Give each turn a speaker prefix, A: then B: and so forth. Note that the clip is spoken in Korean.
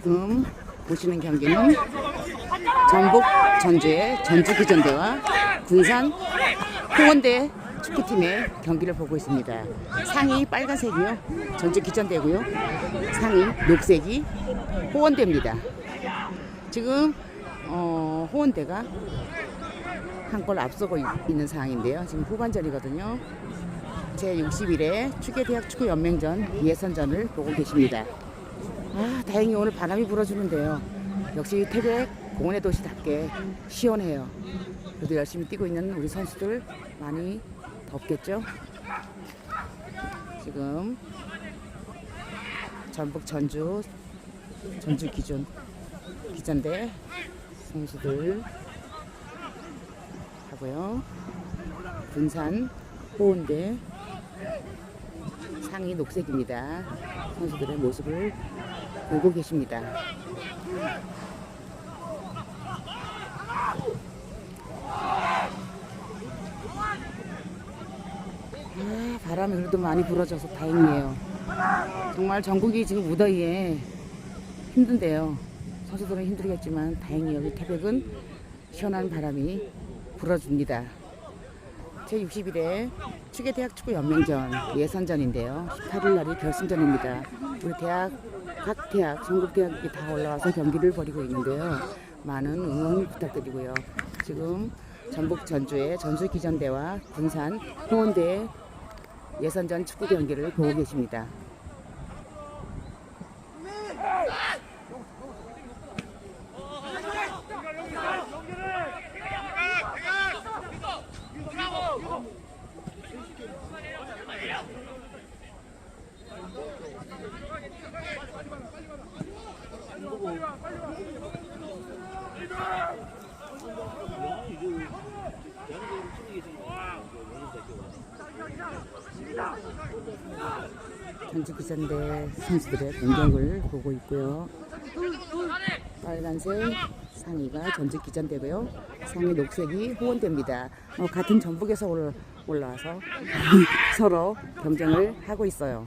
A: 지금 보시는 경기는 전북 전주의 전주기전대와 군산 홍원대 축구팀의 경기를 보고 있습니다. 상이 빨간색이요. 전주기전대고요. 상이 녹색이 호원대입니다. 지금 어, 호원대가 한 골 앞서고 있- 있는 상황인데요. 지금 후반전이거든요. 제61회 축계대학 축구연맹전 예선전을 보고 계십니다. 아, 다행히 오늘 바람이 불어주는데요. 역시 태백 공원의 도시답게 시원해요. 그래도 열심히 뛰고 있는 우리 선수들 많이 덥겠죠? 지금 전북 전주 전주 기준 기전대 선수들 하고요. 군산 호운대 상이 녹색입니다. 선수들의 모습을 보고 계십니다. 아, 바람이 그래도 많이 불어줘서 다행이에요. 정말 전국이 지금 무더위에 힘든데요. 선수들은 힘들겠지만 여기 태백은 시원한 바람이 불어줍니다. 제61회 축계대학 축구연맹전 예선전인데요. 18일 날이 결승전입니다. 우리 대학, 각 대학, 전국 대학이 다 올라와서 경기를 벌이고 있는데요. 많은 응원 부탁드리고요. 지금 전북 전주의 전주기전대와 군산 호원대 예선전 축구 경기를 보고 계십니다. 전주기전대 선수들의 공격을 보고 있고요. 빨간색 상의가 전주기전대고요. 상의 녹색이 호원대입니다. 어, 같은 전북에서 올, 올라와서 서로 경쟁을 하고 있어요.